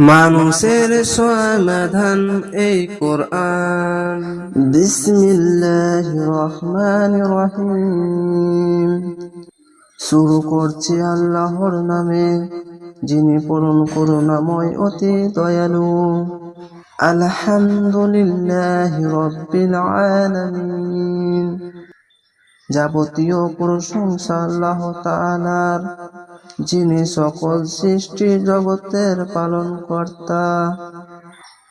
মানুষের সমাধান এই কোরআন। বিসমিল্লাহ রহমান রহিম। শুরু করছি আল্লাহর নামে, যিনি পূরণ করুণাময়, অতি দয়ালু। আলহামদুলিল্লাহ রব্বিল আলামিন। যাবতীয় প্রশংসা আল্লাহ তাআলার যিনি সকল সৃষ্টি জগতের পালন কর্তা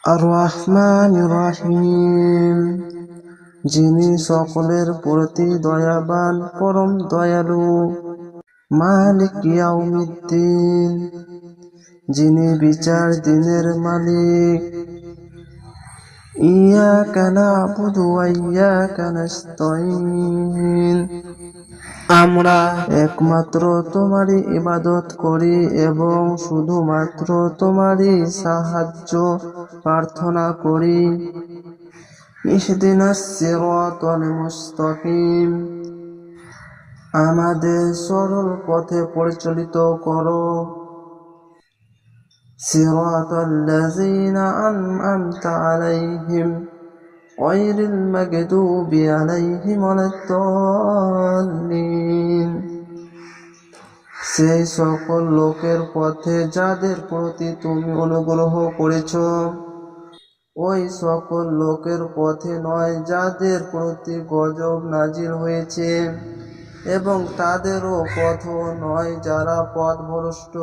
আর রহমান রহিম যিনি সকলের প্রতি দয়াবান, পরম দয়ালু। মালিক ইয়াউমিদ্দিন। যিনি বিচার দিনের মালিক। নাবুদু ওয়া ইয়াকা নাস্তাইন আমরা একমাত্র তোমারই ইবাদত করি এবং শুধুমাত্র তোমারই সাহায্য প্রার্থনা করি। মুস্তাকিম। আমাদের সরল পথে পরিচালিত করো। صراط الذين أنعمت عليهم غير المغضوب عليهم ولا الضالين সেই সকল লোকের পথে যাদের প্রতি তুমি অনুগ্রহ করেছ ওই সকল লোকের পথে নয় যাদের প্রতি গজব নাজিল হয়েছে এবং তাদেরও পথ নয় যারা পথভ্রষ্ট